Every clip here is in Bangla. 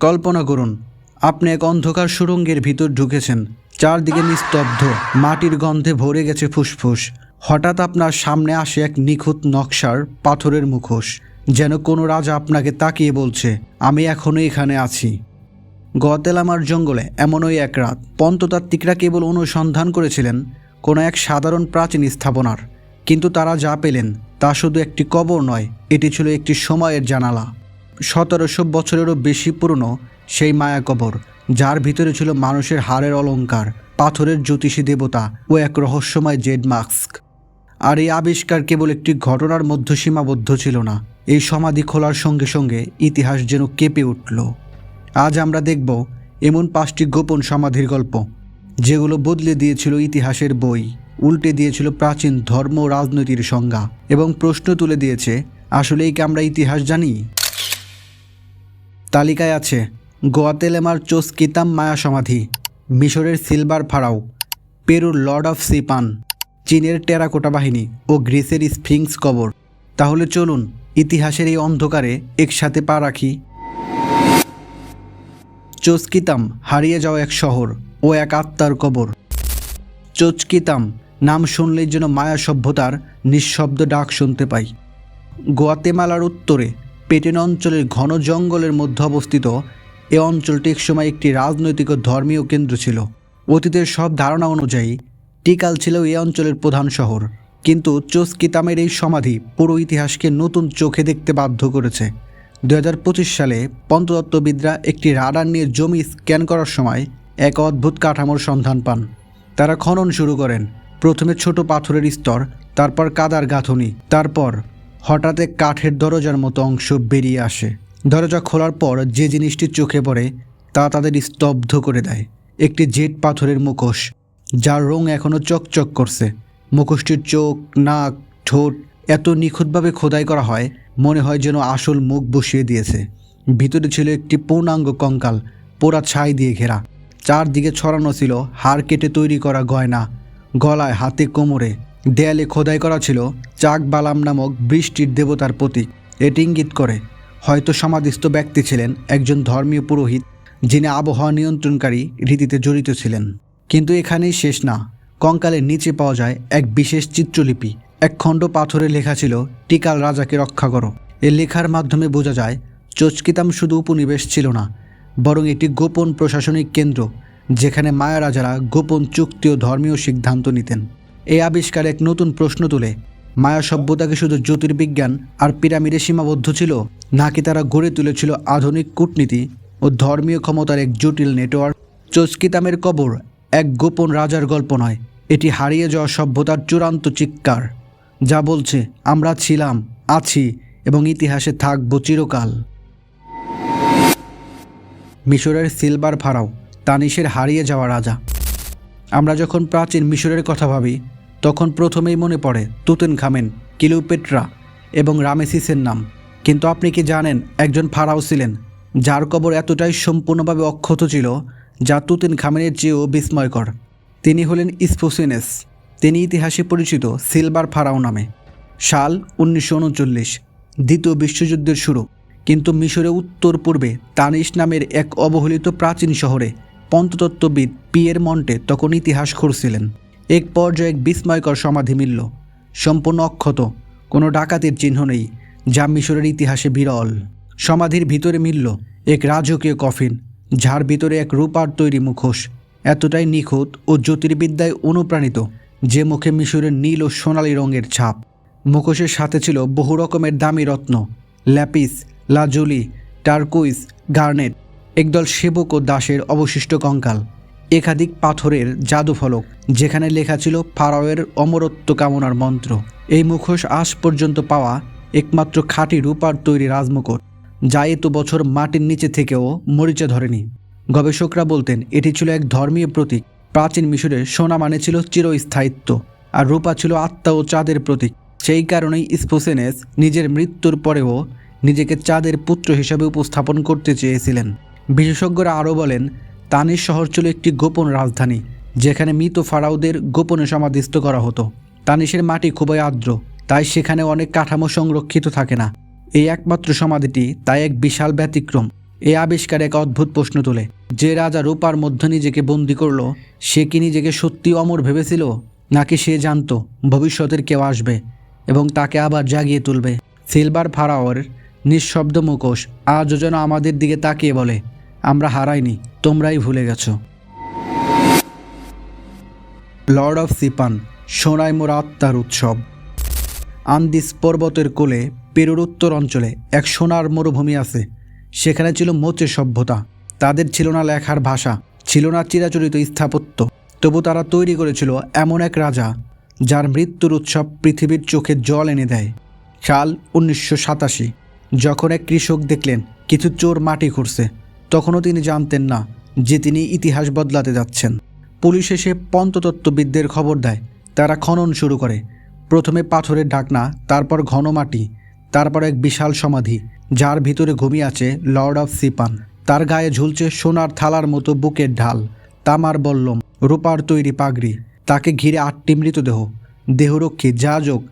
কল্পনা করুন, আপনি এক অন্ধকার সুরঙ্গের ভিতর ঢুকেছেন, চারদিকে নিস্তব্ধ, মাটির গন্ধে ভরে গেছে ফুসফুস। হঠাৎ আপনার সামনে আসে এক নিখুঁত নকশার পাথরের মুখোশ, যেন কোনো রাজা আপনাকে তাকিয়ে বলছে, আমি এখনও এখানে আছি। গতেলামার জঙ্গলে এমনই এক রাত, পন্ততাত্ত্বিকরা কেবল অনুসন্ধান করেছিলেন, কোনো এক সাধারণ প্রাচীন স্থাপনার। কিন্তু তারা যা পেলেন, তা শুধু একটি কবর নয়, এটি ছিল একটি সময়ের জানালা। সতেরোশো বছরেরও বেশি পুরনো সেই মায়া কবর, যার ভিতরে ছিল মানুষের হাড়ের অলঙ্কার, পাথরের জ্যোতিষী দেবতা ও এক রহস্যময় জেড মাস্ক। আর এই আবিষ্কার কেবল একটি ঘটনার মধ্যে সীমাবদ্ধ ছিল না, এই সমাধি খোলার সঙ্গে সঙ্গে ইতিহাস যেন কেঁপে উঠল। আজ আমরা দেখব এমন পাঁচটি গোপন সমাধির গল্প, যেগুলো বদলে দিয়েছিল ইতিহাসের বই, উল্টে দিয়েছিল প্রাচীন ধর্ম রাজনীতির সংজ্ঞা এবং প্রশ্ন তুলে দিয়েছে, আসলেই কি আমরা ইতিহাস জানি? তালিকায় আছে গোয়াতেলেমার চোস্কিতাম মায়া সমাধি, মিশরের সিলভার ফারাও, পেরুর লর্ড অফ সিপান, চীনের টেরাকোটা বাহিনী ও গ্রিসের স্ফিংস কবর। তাহলে চলুন ইতিহাসের এই অন্ধকারে একসাথে পা রাখি। চোচকিতাম হারিয়ে যাওয়া এক শহর ও এক আত্মার কবর। চোচকিতাম নাম শুনলেই যেন মায়া সভ্যতার নিঃশব্দ ডাক শুনতে পাই। গোয়াতেমালার উত্তরে পেটেন অঞ্চলের ঘন জঙ্গলের মধ্যে অবস্থিত, এ অঞ্চলটি একসময় একটি রাজনৈতিক ও ধর্মীয় কেন্দ্র ছিল। অতীতের সব ধারণা অনুযায়ী, টিকাল ছিল এই অঞ্চলের প্রধান শহর। কিন্তু চোস্কিতামের এই সমাধি পুরো ইতিহাসকে নতুন চোখে দেখতে বাধ্য করেছে। দু হাজার পঁচিশ সালে পন্ততত্ত্ববিদরা একটি রাডার নিয়ে জমি স্ক্যান করার সময় এক অদ্ভুত কাঠামোর সন্ধান পান। তারা খনন শুরু করেন। প্রথমে ছোট পাথরের স্তর, তারপর কাদার গাঁথনি, তারপর হঠাৎ এক কাঠের দরজার মতো অংশ বেরিয়ে আসে। দরজা খোলার পর যে জিনিসটি চোখে পড়ে, তা তাদের স্তব্ধ করে দেয়। একটি জেট পাথরের মুখোশ, যার রং এখনও চকচক করছে। মুখোশটির চোখ, নাক, ঠোঁট এত নিখুঁতভাবে খোদাই করা হয়, মনে হয় যেন আসল মুখ বসিয়ে দিয়েছে। ভিতরে ছিল একটি পূর্ণাঙ্গ কঙ্কাল, পোড়া ছাই দিয়ে ঘেরা। চারদিকে ছড়ানো ছিল হাড় কেটে তৈরি করা গয়না, গলায় হাতে কোমরে। দেয়ালে খোদাই করা ছিল চাক বালাম নামক বৃষ্টির দেবতার প্রতীক। এটি ইঙ্গিত করে। হয়তো সমাধিস্থ ব্যক্তি ছিলেন একজন ধর্মীয় পুরোহিত, যিনি আবহাওয়া নিয়ন্ত্রণকারী রীতিতে জড়িত ছিলেন। কিন্তু এখানেই শেষ না। কঙ্কালের নিচে পাওয়া যায় এক বিশেষ চিত্রলিপি। এক খণ্ড পাথরে লেখা ছিল, টিকাল রাজাকে রক্ষা করো। এ লেখার মাধ্যমে বোঝা যায়, চচকিতাম শুধু উপনিবেশ ছিল না, বরং এটি গোপন প্রশাসনিক কেন্দ্র, যেখানে মায়া রাজারা গোপন চুক্তি ও ধর্মীয় সিদ্ধান্ত নিতেন। এই আবিষ্কার এক নতুন প্রশ্ন তুলে। মায়া সভ্যতাকে শুধু জ্যোতির্বিজ্ঞান আর পিরামিডে সীমাবদ্ধ ছিল, নাকি তারা গড়ে তুলেছিল আধুনিক কূটনীতি ও ধর্মীয় ক্ষমতার এক জটিল নেটওয়ার্ক? চস্কিতামের কবর এক গোপন রাজার গল্প নয়, এটি হারিয়ে যাওয়া সভ্যতার চূড়ান্ত চিৎকার, যা বলছে, আমরা ছিলাম, আছি এবং ইতিহাসে থাকব চিরকাল। মিশরের সিলভার ফারাও তানিশের হারিয়ে যাওয়া রাজা। আমরা যখন প্রাচীন মিশরের কথা ভাবি তখন প্রথমেই মনে পড়ে তুতেন খামেন কিলিওপেট্রা এবং রামেসিসের নাম। কিন্তু আপনি কি জানেন একজন ফারাও ছিলেন, যার কবর এতটাই সম্পূর্ণভাবে অক্ষত ছিল যা তুতেন খামেনের চেয়েও বিস্ময়কর। তিনি হলেন স্পোসিনেস তিনি ইতিহাসে পরিচিত সিলভার ফারাও নামে। সাল উনিশশো উনচল্লিশ, দ্বিতীয় বিশ্বযুদ্ধের শুরু। কিন্তু মিশরে উত্তর পূর্বে তানিশ নামের এক অবহেলিত প্রাচীন শহরে পন্ততত্ত্ববিদ পিয়ের মন্টে তখন ইতিহাস খুঁড়ছিলেন এক পর্যায়ে এক বিস্ময়কর সমাধি মিলল। সম্পূর্ণ অক্ষত, কোনো ডাকাতির চিহ্ন নেই, যা মিশরের ইতিহাসে বিরল। সমাধির ভিতরে মিলল এক রাজকীয় কফিন, যার ভিতরে এক রূপার তৈরি মুখোশ, এতটাই নিখুঁত ও জ্যোতির্বিদ্যায় অনুপ্রাণিত, যে মুখে মিশরের নীল ও সোনালী রঙের ছাপ। মুখোশের সাথে ছিল বহু রকমের দামি রত্ন, ল্যাপিস, লাজুলি, টার্কুইস, গার্নেট, একদল সেবক ও দাসের অবশিষ্ট কঙ্কাল। একাধিক পাথরের জাদুফলক যেখানে লেখা ছিল ফারাওয়ের অমরত্ব কামনার মন্ত্র। এই মুখোশ আজ পর্যন্ত পাওয়া একমাত্র খাঁটি রূপার তৈরি রাজমুকুট, যা এত বছর মাটির নিচে থেকেও মরিচা ধরেনি। গবেষকরা বলতেন, এটি ছিল এক ধর্মীয় প্রতীক। প্রাচীন মিশরে সোনা মানে ছিল চিরস্থায়িত্ব, আর রূপা ছিল আত্মা ও চাঁদের প্রতীক। সেই কারণেই স্পোসেনেস নিজের মৃত্যুর পরেও নিজেকে চাঁদের পুত্র হিসাবে উপস্থাপন করতে চেয়েছিলেন। বিশেষজ্ঞরা আরও বলেন তানির শহর ছিল একটি গোপন রাজধানী, যেখানে মৃত ফারাওদের গোপনে সমাধিস্থ করা হতো। তানিশের মাটি খুবই আর্দ্র, তাই সেখানে অনেক কাঠামো সংরক্ষিত থাকে না। এই একমাত্র সমাধিটি তাই এক বিশাল ব্যতিক্রম এই আবিষ্কার এক অদ্ভুত প্রশ্ন তোলে। যে রাজা রূপার মধ্যে নিজেকে বন্দি করল, সে কি নিজেকে সত্যি অমর ভেবেছিল, নাকি সে জানত ভবিষ্যতের কেউ আসবে এবং তাকে আবার জাগিয়ে তুলবে? সিলভার ফারাওয়ার নিঃশব্দ মুখোশ আজও যেন আমাদের দিকে তাকিয়ে বলে আমরা হারাইনি, তোমরাই ভুলে গেছো। লর্ড অফ সিপান, সোনাই মোরা আত্মার উৎসব। আন্দিস পর্বতের কোলে, পেরুর উত্তর অঞ্চলে এক সোনার মরুভূমি আছে। সেখানে ছিল মোচে সভ্যতা। তাদের ছিল না লেখার ভাষা, ছিল না চিরাচরিত স্থাপত্য। তবু তারা তৈরি করেছিল এমন এক রাজা, যার মৃত্যুর উৎসব পৃথিবীর চোখে জল এনে দেয়। সাল উনিশশো সাতাশি, যখন এক কৃষক দেখলেন, কিছু চোর মাটি খুঁড়ছে। তখনও তিনি জানতেন না যে তিনি ইতিহাস বদলাতে যাচ্ছেন। পুলিশ এসে পন্ততত্ত্ববিদদের খবর দেয়। তারা খনন শুরু করে। প্রথমে পাথরের ঢাকনা, তারপর ঘন মাটি, তারপর এক বিশাল সমাধি, যার ভিতরে ঘুমিয়ে আছে লর্ড অফ সিপান। তার গায়ে ঝুলছে সোনার থালার মতো বুকের ঢাল, তামার বল্লম, রূপার তৈরি পাগড়ি, তাকে ঘিরে আটটি মৃতদেহ, দেহরক্ষী, যাজক,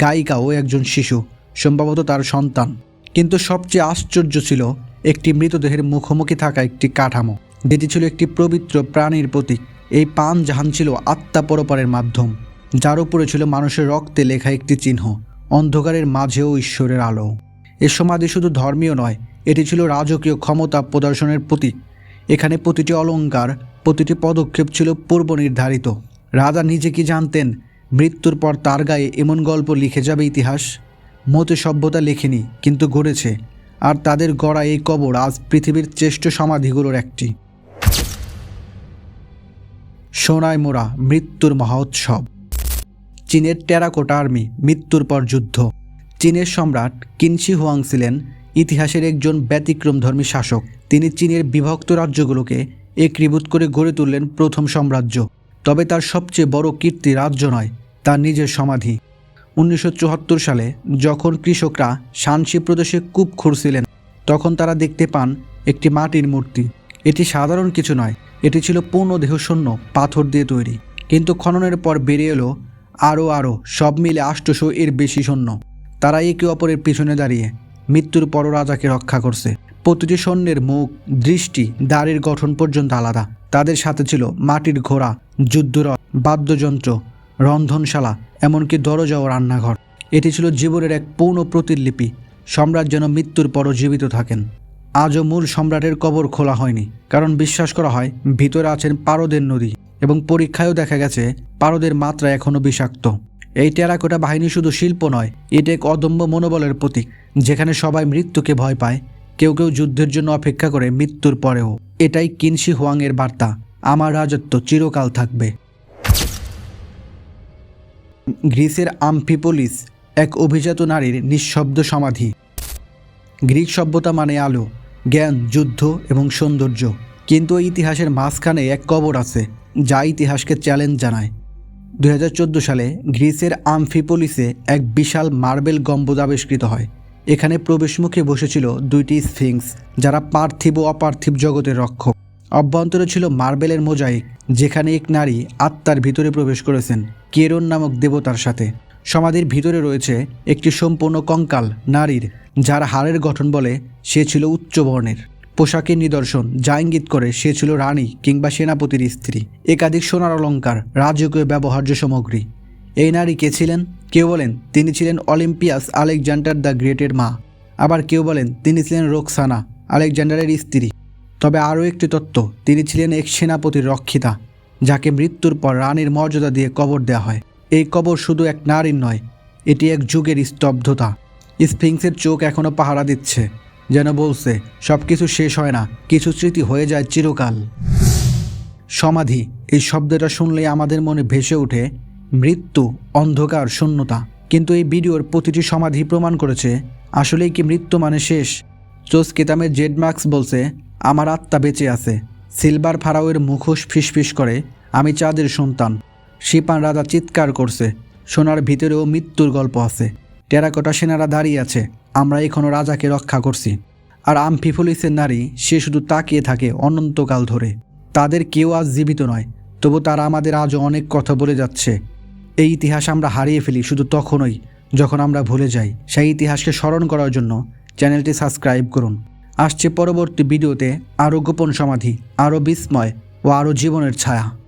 গায়িকা ও একজন শিশু, সম্ভবত তার সন্তান। কিন্তু সবচেয়ে আশ্চর্য ছিল একটি মৃতদেহের মুখোমুখি থাকা একটি কাঠামো। যেটি ছিল একটি পবিত্র প্রাণীর প্রতীক। এই পান জাহান ছিল আত্মা পরপারের মাধ্যম। যার উপরে ছিল মানুষের রক্তে লেখা একটি চিহ্ন। অন্ধকারের মাঝেও ঈশ্বরের আলো। এ সমাধি শুধু ধর্মীয় নয়, এটি ছিল রাজকীয় ক্ষমতা প্রদর্শনের প্রতীক। এখানে প্রতিটি অলঙ্কার, প্রতিটি পদক্ষেপ ছিল পূর্ব নির্ধারিত রাজা নিজে কি জানতেন, মৃত্যুর পর তার গায়ে এমন গল্প লিখে যাবে ইতিহাস? মতে সভ্যতা লেখেনি, কিন্তু গড়েছে আর তাদের গড়া এই কবর আজ পৃথিবীর শ্রেষ্ঠ সমাধিগুলোর একটি। সোনায় মোড়া মৃত্যুর মহোৎসব চীনের টেরাকোটা আর্মি মৃত্যুর পর যুদ্ধ। চীনের সম্রাট কিনশি হুয়াং ছিলেন ইতিহাসের একজন ব্যতিক্রমধর্মী শাসক। তিনি চীনের বিভক্ত রাজ্যগুলোকে একীভূত করে গড়ে তুললেন প্রথম সাম্রাজ্য। তবে তার সবচেয়ে বড় কীর্তি রাজ্য নয়, তার নিজের সমাধি। উনিশশো চুয়াত্তর সালে যখন কৃষকরা শানসি প্রদেশে কূপ খুঁড়ছিলেন, তখন তারা দেখতে পান একটি মাটির মূর্তি। এটি সাধারণ কিছু নয়, এটি ছিল পূর্ণদেহ শূন্য পাথর দিয়ে তৈরি। কিন্তু খননের পর বেরিয়ে এলো আরও আরও, সব মিলে আষ্টশো এর বেশি সৈন্য। তারা একে অপরের পিছনে দাঁড়িয়ে মৃত্যুর পরও রাজাকে রক্ষা করছে। প্রতিটি সৈন্যের মুখ, দৃষ্টি, দাড়ির গঠন পর্যন্ত আলাদা। তাদের সাথে ছিল মাটির ঘোড়া, যুদ্ধরথ, বাদ্যযন্ত্র রন্ধনশালা, এমনকি দরজা ও রান্নাঘর। এটি ছিল জীবনের এক পূর্ণ প্রতিলিপি। সম্রাট যেন মৃত্যুর পরও জীবিত থাকেন। আজও মূল সম্রাটের কবর খোলা হয়নি, কারণ বিশ্বাস করা হয়, ভিতরে আছেন পারদের নদী, এবং পরীক্ষায়ও দেখা গেছে, পারদের মাত্রা এখনও বিষাক্ত। এই টেরাকোটা বাহিনী শুধু শিল্প নয়, এটা এক অদম্য মনোবলের প্রতীক, যেখানে সবাই মৃত্যুকে ভয় পায়, কেউ কেউ যুদ্ধের জন্য অপেক্ষা করে মৃত্যুর পরেও। এটাই কিনশি হোয়াংয়ের বার্তা, আমার রাজত্ব চিরকাল থাকবে। গ্রিসের আমফিপোলিস, এক অভিজাত নারীর নিঃশব্দ সমাধি। গ্রিক সভ্যতা মানে আলো, জ্ঞান, যুদ্ধ এবং সৌন্দর্য। কিন্তু এই ইতিহাসের মাঝখানে এক কবর আছে, যা ইতিহাসকে চ্যালেঞ্জ জানায়। দু হাজার চোদ্দ সালে গ্রিসের আমফিপোলিসে এক বিশাল মার্বেল গম্বুজ আবিষ্কৃত হয়। এখানে প্রবেশমুখে বসেছিল দুইটি স্ফিংস, যারা পার্থিব অপার্থিব জগতের রক্ষক। অভ্যন্তরে ছিল মার্বেলের মোজাইক, যেখানে এক নারী আত্মার ভিতরে প্রবেশ করেছেন, কেরন নামক দেবতার সাথে। সমাধির ভিতরে রয়েছে একটি সম্পূর্ণ কঙ্কাল নারীর, যার হাড়ের গঠন বলে সে ছিল উচ্চ বর্ণের। পোশাকের নিদর্শন, যা ইঙ্গিত করে সে ছিল রানী কিংবা সেনাপতির স্ত্রী। একাধিক সোনার অলঙ্কার, রাজকীয় ব্যবহার্য সামগ্রী। এই নারী কে ছিলেন? কেউ বলেন তিনি ছিলেন অলিম্পিয়াস আলেকজান্ডার দ্য গ্রেটের মা। আবার কেউ বলেন তিনি ছিলেন রোকসানা, আলেকজান্ডারের স্ত্রী। তবে আরও একটি তত্ত্ব, তিনি ছিলেন এক সেনাপতির রক্ষিতা, যাকে মৃত্যুর পর রানীর মর্যাদা দিয়ে কবর দেওয়া হয়। এই কবর শুধু এক নারীর নয়, এটি এক যুগের স্তব্ধতা। স্ফিংসের চোখ এখনও পাহারা দিচ্ছে, যেন বলছে সব কিছু শেষ হয় না, কিছু স্মৃতি হয়ে যায় চিরকাল। সমাধি, এই শব্দটা শুনলেই আমাদের মনে ভেসে ওঠে, মৃত্যু, অন্ধকার, শূন্যতা। কিন্তু এই ভিডিওর প্রতিটি সমাধি প্রমাণ করেছে, আসলেই কি মৃত্যু মানে শেষ? চোস কেতামের জেড মার্কস বলছে আমার আত্মা বেঁচে আছে। সিলভার ফারাওয়ের মুখোশ ফিসফিস করে, আমি চাঁদের সন্তান। শিপান রাজা চিৎকার করছে, সোনার ভিতরেও মৃত্যুর গল্প আছে। টেরাকোটা সেনারা দাঁড়িয়ে আছে, আমরা এখনও রাজাকে রক্ষা করছি। আর আমফিফলিসের নারী, সে শুধু তাকিয়ে থাকে অনন্তকাল ধরে। তাদের কেউ আজ জীবিত নয়, তবু তারা আমাদের আজও অনেক কথা বলে যাচ্ছে। এই ইতিহাস আমরা হারিয়ে ফেলি শুধু তখনই, যখন আমরা ভুলে যাই। সেই ইতিহাসকে স্মরণ করার জন্য চ্যানেলটি সাবস্ক্রাইব করুন। আসছে পরবর্তী ভিডিওতে আরও গোপন সমাধি আরও বিস্ময় ও আরও জীবনের ছায়া।